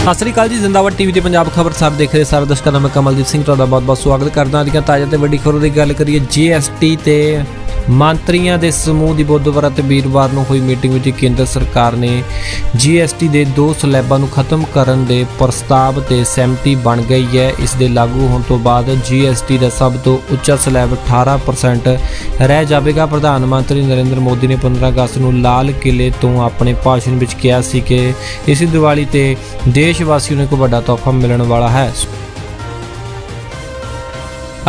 ਸਤਿ ਸ੍ਰੀ ਅਕਾਲ ਜੀ, ਜ਼ਿੰਦਾਬਾਦ ਟੀਵੀ ਤੇ ਪੰਜਾਬ ਖਬਰ ਸਾਹਿਬ ਦੇਖ ਰਹੇ ਸਾਰੇ ਦਰਸ਼ਕਾਂ ਦਾ ਮੈਂ ਕਮਲਦੀਪ ਸਿੰਘ, ਤੁਹਾਡਾ ਬਹੁਤ-ਬਹੁਤ ਸਵਾਗਤ ਕਰਦਾ ਹਾਂ। ਅੱਜ ਤਾਜ਼ਾ ਤੇ ਵੱਡੀ ਖਬਰ ਦੀ ਗੱਲ ਕਰੀਏ ਜੀਐਸਟੀ ਤੇ ਮੰਤਰੀਆਂ ਦੇ ਸਮੂਹ ਦੀ ਬੁੱਧਵਾਰ ਅਤੇ ਵੀਰਵਾਰ ਨੂੰ ਹੋਈ ਮੀਟਿੰਗ ਵਿੱਚ ਕੇਂਦਰ ਸਰਕਾਰ ਨੇ ਜੀਐਸਟੀ ਦੇ ਦੋ ਸਲੈਬਾਂ ਨੂੰ ਖਤਮ ਕਰਨ ਦੇ ਪ੍ਰਸਤਾਵ ਤੇ ਸਹਿਮਤੀ ਬਣ ਗਈ ਹੈ। ਇਸ ਦੇ ਲਾਗੂ ਹੋਣ ਤੋਂ ਬਾਅਦ ਜੀਐਸਟੀ ਦਾ ਸਭ ਤੋਂ ਉੱਚਾ ਸਲੈਬ 18% ਰਹਿ ਜਾਵੇਗਾ। ਪ੍ਰਧਾਨ ਮੰਤਰੀ ਨਰਿੰਦਰ ਮੋਦੀ ਨੇ 15 ਅਗਸਤ ਨੂੰ ਲਾਲ ਕਿਲੇ ਤੋਂ ਆਪਣੇ ਭਾਸ਼ਣ ਵਿੱਚ ਕਿਹਾ ਸੀ ਕਿ ਇਸ ਦੀਵਾਲੀ ਤੇ ਦੇਸ਼ ਵਾਸੀਆਂ ਨੂੰ ਇੱਕ ਵੱਡਾ ਤੋਹਫਾ ਮਿਲਣ ਵਾਲਾ ਹੈ।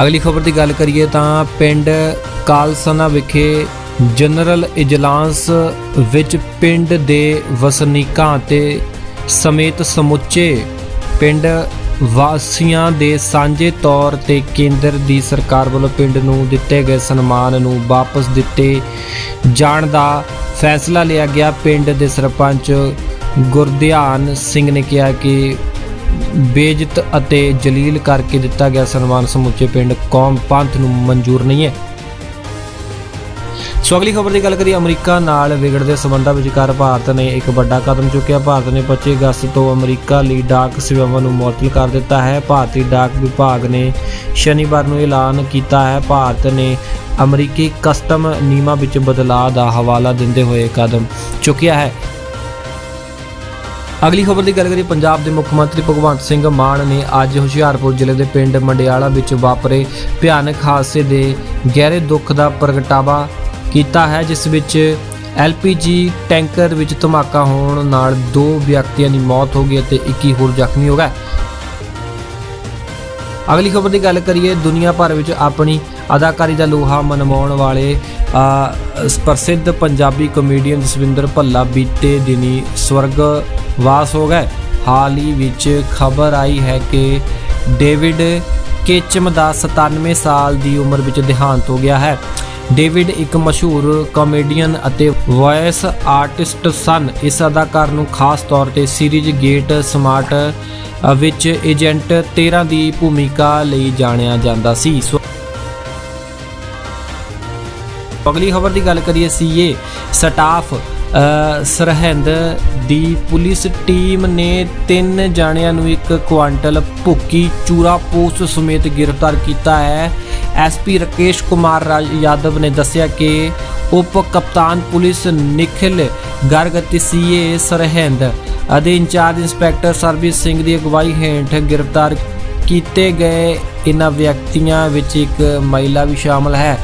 ਅਗਲੀ ਖਬਰ ਦੀ ਗੱਲ ਕਰੀਏ ਤਾਂ ਪਿੰਡ ਕਾਲਸਨਾ ਵਿਖੇ ਜਨਰਲ ਇਜਲਾਸ ਵਿੱਚ ਪਿੰਡ ਦੇ ਵਸਨੀਕਾਂ ਅਤੇ ਸਮੇਤ ਸਮੁੱਚੇ ਪਿੰਡ ਵਾਸੀਆਂ ਦੇ ਸਾਂਝੇ ਤੌਰ ਤੇ ਕੇਂਦਰ ਦੀ ਸਰਕਾਰ ਵੱਲੋਂ ਪਿੰਡ ਨੂੰ ਦਿੱਤੇ ਗਏ ਸਨਮਾਨ ਨੂੰ ਵਾਪਸ ਦਿੱਤੇ ਜਾਣ ਦਾ ਫੈਸਲਾ ਲਿਆ ਗਿਆ। ਪਿੰਡ ਦੇ ਸਰਪੰਚ ਗੁਰਧਿਆਨ ਸਿੰਘ ਨੇ ਕਿਹਾ ਕਿ ਬੇਇੱਜ਼ਤ ਅਤੇ ਜਲੀਲ ਕਰਕੇ ਦਿੱਤਾ ਗਿਆ ਸਨਮਾਨ ਸਮੁੱਚੇ ਪਿੰਡ ਕੌਮ ਪੰਥ ਨੂੰ ਮਨਜ਼ੂਰ ਨਹੀਂ ਹੈ। ਸੋ ਅਗਲੀ ਖਬਰ ਦੀ ਗੱਲ ਕਰੀਏ, ਅਮਰੀਕਾ ਨਾਲ ਵਿਗੜਦੇ ਸਬੰਧਾਂ ਵਿਚਕਾਰ ਭਾਰਤ ਨੇ ਇੱਕ ਵੱਡਾ ਕਦਮ ਚੁੱਕਿਆ। ਭਾਰਤ ਨੇ 25 ਅਗਸਤ ਤੋਂ ਅਮਰੀਕਾ ਲਈ ਡਾਕ ਸੇਵਾਵਾਂ ਨੂੰ ਮੁਅੱਤਲ ਕਰ ਦਿੱਤਾ ਹੈ। ਭਾਰਤੀ ਡਾਕ ਵਿਭਾਗ ਨੇ ਸ਼ਨੀਵਾਰ ਨੂੰ ਐਲਾਨ ਕੀਤਾ ਹੈ। ਭਾਰਤ ਨੇ ਅਮਰੀਕੀ ਕਸਟਮ ਨਿਯਮਾਂ ਵਿੱਚ ਬਦਲਾਅ ਦਾ ਹਵਾਲਾ ਦਿੰਦੇ ਹੋਏ ਕਦਮ ਚੁੱਕਿਆ ਹੈ। ਅਗਲੀ ਖਬਰ ਦੀ ਗੱਲ ਕਰੀਏ, ਪੰਜਾਬ ਦੇ ਮੁੱਖ ਮੰਤਰੀ ਭਗਵੰਤ ਸਿੰਘ ਮਾਨ ਨੇ ਅੱਜ ਹੁਸ਼ਿਆਰਪੁਰ ਜ਼ਿਲ੍ਹੇ ਦੇ ਪਿੰਡ ਮੰਡਿਆਲਾ ਵਿੱਚ ਵਾਪਰੇ ਭਿਆਨਕ ਹਾਦਸੇ ਦੇ ਗਹਿਰੇ ਦੁੱਖ ਦਾ ਪ੍ਰਗਟਾਵਾ ਕੀਤਾ ਹੈ, ਜਿਸ ਵਿੱਚ ਐਲਪੀਜੀ ਟੈਂਕਰ ਵਿੱਚ ਧਮਾਕਾ ਹੋਣ ਨਾਲ ਦੋ ਵਿਅਕਤੀਆਂ ਦੀ ਮੌਤ ਹੋ ਗਈ ਅਤੇ 21 ਹੋਰ ਜ਼ਖਮੀ ਹੋ ਗਏ। ਅਗਲੀ ਖਬਰ ਦੀ ਗੱਲ ਕਰੀਏ, ਦੁਨੀਆ ਭਰ ਵਿੱਚ ਆਪਣੀ ਅਦਾਕਾਰੀ ਦਾ ਲੋਹਾ ਮਨਵਾਉਣ ਵਾਲੇ ਪ੍ਰਸਿੱਧ ਪੰਜਾਬੀ ਕਮੇਡੀਅਨ ਜਸਵਿੰਦਰ ਭੱਲਾ ਬੀਤੇ ਦਿਨੀ ਸਵਰਗਵਾਸ ਹੋ ਗਏ। ਹਾਲ ਹੀ ਵਿੱਚ ਖਬਰ ਆਈ ਹੈ ਕਿ ਡੇਵਿਡ ਕੇਚਮ ਦਾ 97 ਸਾਲ ਦੀ ਉਮਰ ਵਿੱਚ ਦੇਹਾਂਤ ਹੋ ਗਿਆ ਹੈ। ਡੇਵਿਡ ਇੱਕ ਮਸ਼ਹੂਰ ਕਾਮੇਡੀਅਨ ਅਤੇ ਵੌਇਸ ਆਰਟਿਸਟ ਸਨ। ਇਸ ਅਦਾਕਾਰ ਨੂੰ ਖਾਸ ਤੌਰ ਤੇ ਸੀਰੀਜ਼ ਗੇਟ ਸਮਾਰਟ ਵਿੱਚ ਏਜੰਟ 13 ਦੀ ਭੂਮਿਕਾ ਲਈ ਜਾਣਿਆ ਜਾਂਦਾ ਸੀ। ਸੋ ਅਗਲੀ ਖਬਰ ਦੀ ਗੱਲ ਕਰੀਏ ਸੀਏ ਸਟਾਫ ਅ, ਸਰਹੰਦ ਦੀ ਪੁਲਿਸ ਟੀਮ ਨੇ ਤਿੰਨ ਜਾਣਿਆਂ ਨੂੰ ਇੱਕ ਕੁਆਂਟਲ ਭੁੱਕੀ ਚੂਰਾ ਪੋਸਟ ਸਮੇਤ ਗ੍ਰਿਫਤਾਰ ਕੀਤਾ ਹੈ। ਐਸਪੀ ਰਕੇਸ਼ ਕੁਮਾਰ ਰਾਜ ਯਾਦਵ ਨੇ ਦੱਸਿਆ ਕਿ ਉਪ ਕਪਤਾਨ ਪੁਲਿਸ ਨਿਖਿਲ ਗਰਗ ਅਤੇ ਸੀਏ ਸਰਹਿੰਦ ਅਤੇ ਇੰਚਾਰਜ ਇੰਸਪੈਕਟਰ ਸਰਬਜੀਤ ਸਿੰਘ ਦੀ ਅਗਵਾਈ ਹੇਠ ਗ੍ਰਿਫਤਾਰ ਕੀਤੇ ਗਏ ਇਨ੍ਹਾਂ ਵਿਅਕਤੀਆਂ ਵਿੱਚ ਇੱਕ ਮਹਿਲਾ ਵੀ ਸ਼ਾਮਲ ਹੈ।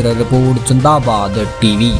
Report Chandabad TV.